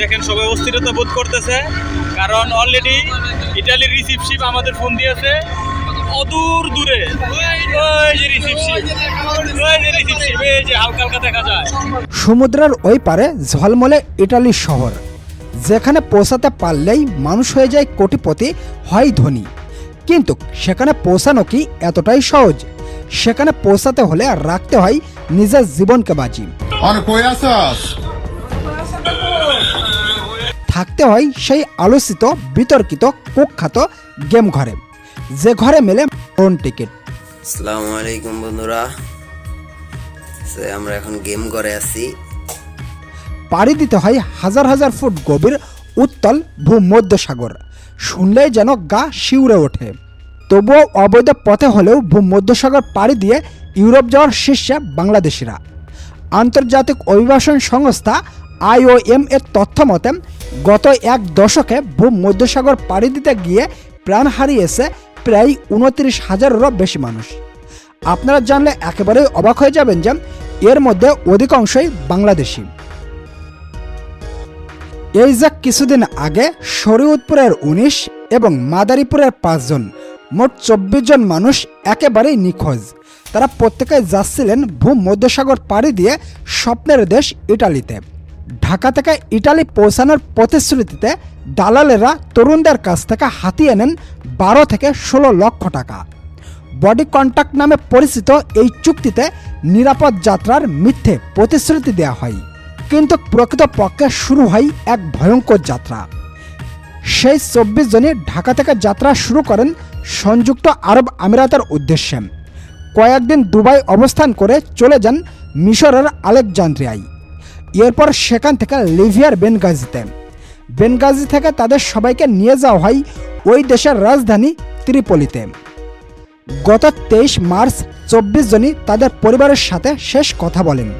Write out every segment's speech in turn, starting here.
দেখেন সবাই অস্থিরতা বোধ করতেছে কারণ অলরেডি ইটালির রিসিপশিপ আমাদের ফোন দিয়েছে। অদূর দূরে সমুদ্রের ওই পারে ঝলমলে ইটালির শহর যেখানে পৌঁছাতে পারলেই মানুষ হয়ে যায় কোটিপতি হয় ধনী। কিন্তু সেখানে পৌঁছানো কি এতটাই সহজ? সেখানে পৌঁছাতে হলে রাখতে হয় নিজের জীবনকে বাজি। আর কই আছাস? থাকতে হয় সেই আলোচিত বিতর্কিত কুখ্যাত গেম ঘরে। যে ঘরে মেলে মরণ টিকিট। আসসালামু আলাইকুম বন্ধুরা। সে আমরা এখন গেম ঘরে আছি। পাড়ি দিতে হয় হাজার হাজার ফুট গভীর উত্তল ভূমধ্যসাগর। শুনলেই যেন গা শিউরে ওঠে। তবুও অবৈধ পথে হলেও ভূমধ্যসাগর পাড়ি দিয়ে ইউরোপ যাওয়ার শীর্ষে বাংলাদেশিরা। আন্তর্জাতিক অভিবাসন সংস্থা আইওএম এর তথ্য মতে গত এক দশকে ভূমধ্যসাগর পাড়ি দিতে গিয়ে প্রাণ হারিয়েছে প্রায় উনত্রিশ হাজারেরও বেশি মানুষ। আপনারা জানলে একেবারেই অবাক হয়ে যাবেন যে এর মধ্যে অধিকাংশই বাংলাদেশি। এই যে কিছুদিন আগে শরীয়তপুরের উনিশ এবং মাদারীপুরের পাঁচজন মোট চব্বিশ জন মানুষ একেবারেই নিখোঁজ। তারা প্রত্যেকে যাচ্ছিলেন ভূমধ্যসাগর পাড়ি দিয়ে স্বপ্নের দেশ ইটালিতে। ঢাকা থেকে ইটালি পৌঁছানোর প্রতিশ্রুতিতে দালালেরা তরুণদের কাছ থেকে হাতিয়ে নেন বারো থেকে ষোলো লক্ষ টাকা। বডি কন্ট্যাক্ট নামে পরিচিত এই চুক্তিতে নিরাপদ যাত্রার মিথ্যে প্রতিশ্রুতি দেওয়া হয়। কিন্তু প্রকৃতপক্ষে শুরু হয় এক ভয়ঙ্কর যাত্রা। সেই চব্বিশ জনই ঢাকা থেকে যাত্রা শুরু করেন সংযুক্ত আরব আমিরাতের উদ্দেশ্যে। কয়েকদিন দুবাই অবস্থান করে চলে যান মিশরের আলেকজান্দ্রিয়ায়। এরপর সেখান থেকে লিভিয়ার বেনগাজিতে। বেনগাজি থেকে তাদের সবাইকে নিয়ে যাওয়া হয় ওই দেশের রাজধানী ত্রিপলিতে। গত তেইশ মার্চ চব্বিশ জনই তাদের পরিবারের সাথে শেষ কথা বলেন।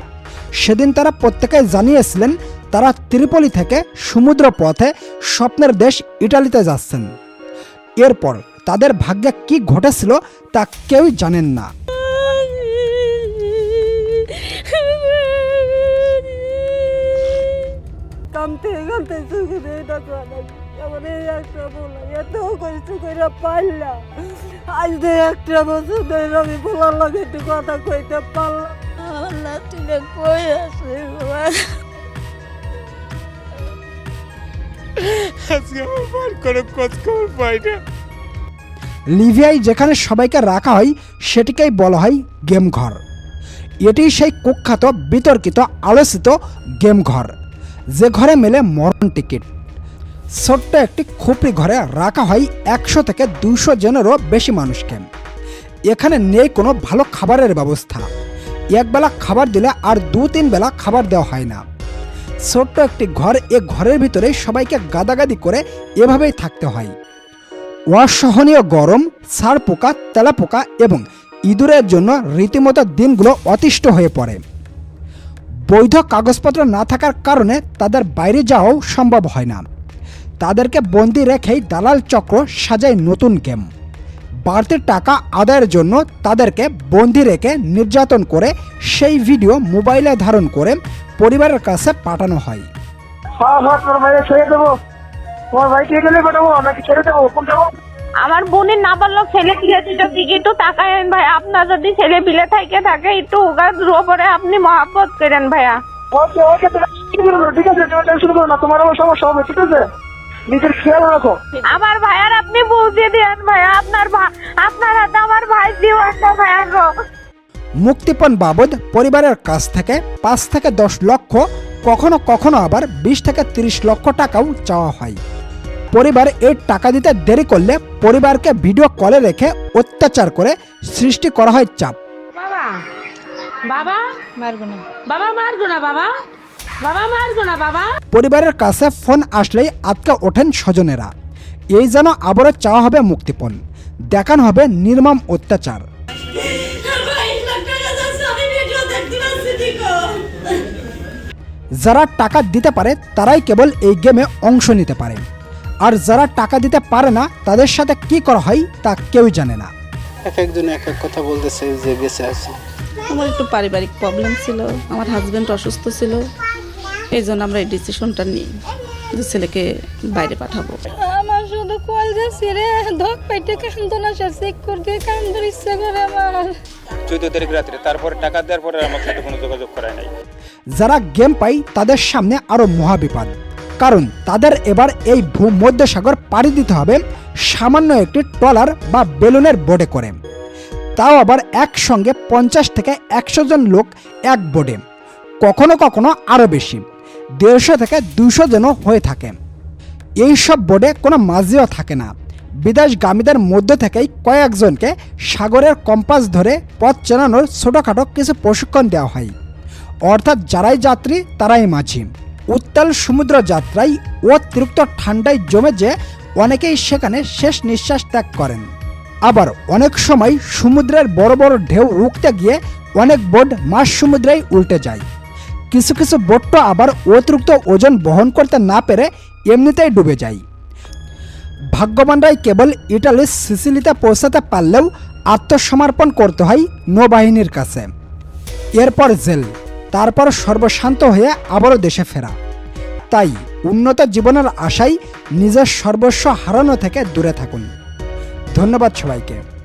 সেদিন তারা প্রত্যেকে জানিয়েছিলেন, তারা ত্রিপলি থেকে সমুদ্র পথে স্বপ্নের দেশ ইটালিতে যাচ্ছেন। এরপর তাদের ভাগ্যে কি ঘটেছিল তা কেউই জানেন না। কামতে কামতে চোখে দিয়ে দেখো আমার এই একটা বলা এত কষ্ট করে পারলাম। আজ একটা বছর ধরে আমি বলার লাগে একটু কথা কইতে পারলাম কই আছে বাবা আজকে আমার কোনো খোঁজ খবর পাই না। লিভিয়ায় যেখানে সবাইকে রাখা হয় সেটিকেই বলা হয় গেম ঘর এটি সেই কুখ্যাত বিতর্কিত আলোচিত গেম ঘর যে ঘরে মেলে মরণ টিকিট। ছোট্ট একটি খুপড়ি ঘরে রাখা হয় একশো থেকে দুশো জনেরও বেশি মানুষকে। এখানে নেই কোনো ভালো খাবারের ব্যবস্থা। একবেলা খাবার দিলে আর দু তিন বেলা খাবার দেওয়া হয় না। ছোট্ট একটি ঘর এ ঘরের ভিতরে সবাইকে গাদাগাদি করে এভাবেই থাকতে হয়। অসহনীয় গরম, সার পোকা, তেলা পোকা এবং ইঁদুরের জন্য রীতিমতো দিনগুলো অতিষ্ঠ হয়ে পড়ে। বৈধ কাগজপত্র না থাকার কারণে তাদের বাইরে যাওয়াও সম্ভব হয় না। তাদেরকে বন্দি রেখেই দালাল চক্র সাজায় নতুন গেম। বাড়তি টাকা আদায়ের জন্য তাদেরকে বন্দি রেখে নির্যাতন করে সেই ভিডিও মোবাইলে ধারণ করে পরিবারের কাছে পাঠানো হয়। হ্যাঁ হ্যাঁ ভাইকে ছেড়ে দেবো। তোমার ভাইকে গেলে পাঠাবো নাকি ছেড়ে দেবো কোন যাব। আমার বোনের না পারল ছেলে পিলে দুটো দিকে একটু তাকায়েন ভাই আপনার যদি ছেলে পিলে থাকে থাকে একটু ওগার উপরে আপনি মহাব্বত করেন ভাইয়া। ওকে ওকে ঠিক আছে তুমি টেনশন করো না তোমার আমার সমস্যা হবে ঠিক আছে? নিজের খেয়াল রাখো। আমার ভাইয়ার আপনি বুঝিয়ে দিয়েন ভাইয়া আপনার আপনার হাতে আমার ভাই জীবনটা ভাইয়া গো। মুক্তিপণ বাবদ পরিবারের কাছ থেকে পাঁচ থেকে দশ লক্ষ কখনো কখনো আবার বিশ থেকে তিরিশ লক্ষ টাকাও চাওয়া হয়। পরিবার এই টাকা দিতে দেরি করলে পরিবারকে ভিডিও কলে রেখে অত্যাচার করে সৃষ্টি করা হয় চাপ। বাবা বাবা মারগো না। বাবা মারগো না বাবা। বাবা মারগো না বাবা। পরিবারের কাছে ফোন আসলেই আটকে ওঠেন স্বজনেরা। এই যেন আবারও চাওয়া হবে মুক্তিপণ। দেখানো হবে নির্মম অত্যাচার। যারা টাকা দিতে পারে তারাই কেবল এই গেমে অংশ নিতে পারে। আর যারা টাকা দিতে পারে না তাদের সাথে কি করা হয় তা কেউই জানে না। এক একজন এক এক কথা বলতেছে যে বেঁচে আছে। আমার একটু পারিবারিক প্রবলেম ছিল আমার হাজব্যান্ড অসুস্থ ছিল এই জন্য আমরা এই ডিসিশনটা নিই যে ছেলেকে বাইরে পাঠাবো। আমার শুধু কল যাচ্ছি রে ধক পাইতে কান্ত না সে চেক করতে কান্দর ইচ্ছা করে আমার। চোদ্দ তারিখ রাত্রে তারপরে টাকা দেওয়ার পরে আমার সাথে কোনো যোগাযোগ করায় নাই। যারা গেম পাই তাদের সামনে আরও মহাবিপদ। কারণ তাদের এবার এই ভূমধ্যসাগর পাড়ি দিতে হবে সামান্য একটি ট্রলার বা বেলুনের বোটে করে। তাও আবার একসঙ্গে পঞ্চাশ থেকে একশো জন লোক এক বোটে, কখনো কখনো আরও বেশি, দেড়শো থেকে দুশো জনও হয়ে থাকে। এই সব বোর্ডে কোনো মাঝিও থাকে না। বিদেশগামীদের মধ্য থেকেই কয়েকজনকে সাগরের কম্পাস ধরে পথ চেনানোর ছোটোখাটো কিছু প্রশিক্ষণ দেওয়া হয়। অর্থাৎ যারাই যাত্রী, তারাই মাঝি। উত্তাল সমুদ্র যাত্রায় অতিরিক্ত ঠান্ডায় জমে যে অনেকেই সেখানে শেষ নিঃশ্বাস ত্যাগ করেন। আবার অনেক সময় সমুদ্রের বড় বড় ঢেউ রুখতে গিয়ে অনেক বোট মাস সমুদ্রেই উল্টে যায়। কিছু কিছু বোট আবার অতিরিক্ত ওজন বহন করতে না পেরে এমনিতেই ডুবে যায়। ভাগ্যবানরাই কেবল ইটালির সিসিলিতে পৌঁছাতে পারলেও আত্মসমর্পণ করতে হয় নৌবাহিনীর কাছে। এরপর জেল। তারপর সর্বশান্ত হয়ে আবারও দেশে ফেরা। তাই উন্নত জীবনের আশায় নিজের সর্বস্ব হারানো থেকে দূরে থাকুন। ধন্যবাদ সবাইকে।